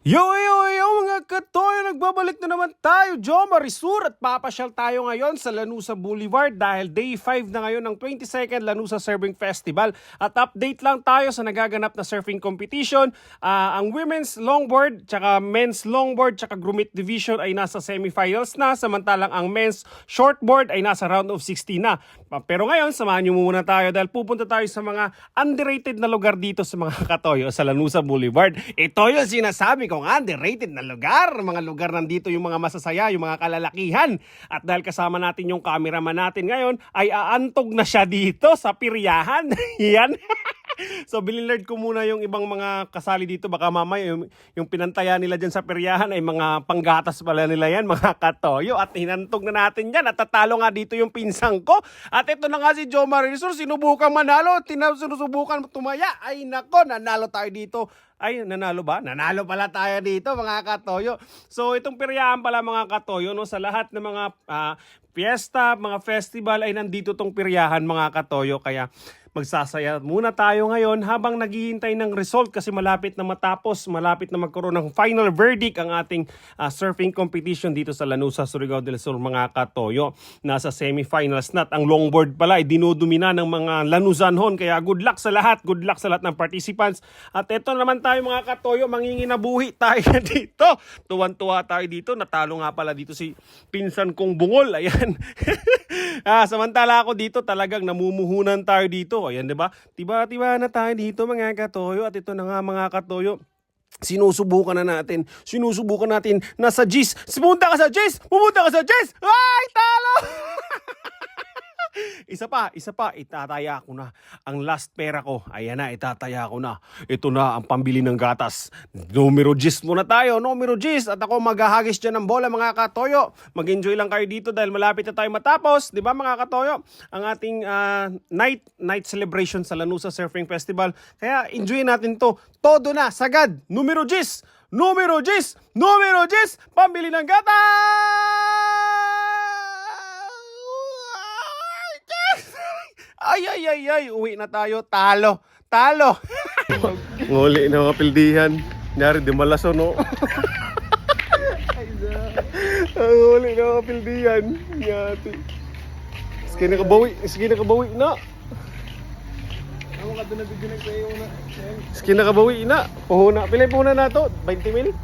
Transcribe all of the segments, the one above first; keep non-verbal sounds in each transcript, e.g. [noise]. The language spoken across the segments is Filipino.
Yo, yo, yo mga katoy! Nagbabalik na naman tayo, Jo Marisur at papasyal tayo ngayon sa Lanusa Boulevard dahil day 5 na ngayon ng 22nd Lanusa Surfing Festival at update lang tayo sa nagaganap na surfing competition. Ah, ang women's longboard, tsaka men's longboard, tsaka grumit division ay nasa semifinals na samantalang ang men's shortboard ay nasa round of 16 na. Pero ngayon, samahan niyo muna tayo dahil pupunta tayo sa mga underrated na lugar dito sa mga katoyo sa Lanusa Boulevard. Ito yung sinasabi kong underrated na lugar. Mga lugar nandito yung mga masasaya, yung mga kalalakihan. At dahil kasama natin yung cameraman natin ngayon, ay aantog na siya dito sa piryahan. [laughs] Yan. So bilinlard ko muna yung ibang mga kasali dito. Baka mamaya yung, yung pinantaya nila dyan sa peryahan ay mga panggatas pala nila yan mga [laughs] katoyo. At hinantog na natin yan. At tatalo nga dito yung pinsang ko. At ito na nga si Joe Marisol sinubukan manalo. Sinusubukan tumaya. Ay nako nanalo tayo dito. Ay, nanalo ba? Nanalo pala tayo dito, mga katoyo. So, itong piryahan pala, mga katoyo, no, sa lahat ng mga ah, fiesta, mga festival, ay nandito tong piryahan, mga katoyo. Kaya, magsasaya muna tayo ngayon habang naghihintay ng result kasi malapit na matapos, malapit na magkaroon ng final verdict ang ating ah, surfing competition dito sa Lanusa, Surigao del Sur, mga katoyo. Nasa semifinals na ang longboard pala ay dinudumina ng mga Lanuzanhon. Kaya good luck sa lahat, good luck sa lahat ng participants. At ito naman tayo mga katoyo, manginginabuhi tayo [laughs] dito. Tuwan-tuwa tayo dito. Natalo nga pala dito si pinsan kong bungol. Ayan. [laughs] ah, samantala ako dito talagang namumuhunan tayo dito. Ayan, 'di ba? Tiba-tiba na tayo dito mga katoyo at ito na nga mga katoyo. Sinusubukan na natin. Sinusubukan natin na sa G's. Pumunta ka sa G's! Pumunta ka sa G's! Ay, talo! [laughs] isa pa, isa pa, itataya ko na. Ang last pera ko, ayan na, itataya ko na. Ito na ang pambili ng gatas. Numero 10 muna tayo, numero 10. At ako maghahagis dyan ng bola mga katoyo. Mag-enjoy lang kayo dito dahil malapit na tayo matapos. Di ba mga katoyo? Ang ating ah, night, night celebration sa Lanusa Surfing Festival. Kaya enjoy natin to. Todo na, sagad. Numero 10. Numero 10. Numero 10. Pambili ng gatas! Ay, ay, ay, ay, uwi na tayo. Talo, talo. [laughs] Nguli na mga pildihan. Nyari, di malaso, no? Ang nguli na mga pildihan. Nyati. Sige na kabawi, sige na kabawi na. Ako ka doon na video nagsayo na. Sige na kabawi na. Puhuna. Pilay puhuna na to? 20 mil? [laughs]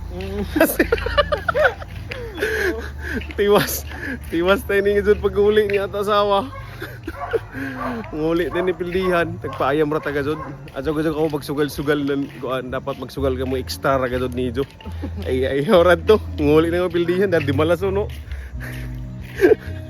tiwas. Tiwas tayo ni Gizod pag-uli niya at asawa. Nguli din ni Pildihan. Nagpaayam ra tagad. Adso gud ako magsugal-sugal nan kuan dapat magsugal ka mo extra ra gud ni. Ay ay orad to. Nguli na nga Pildihan dahil di malaso no. [laughs]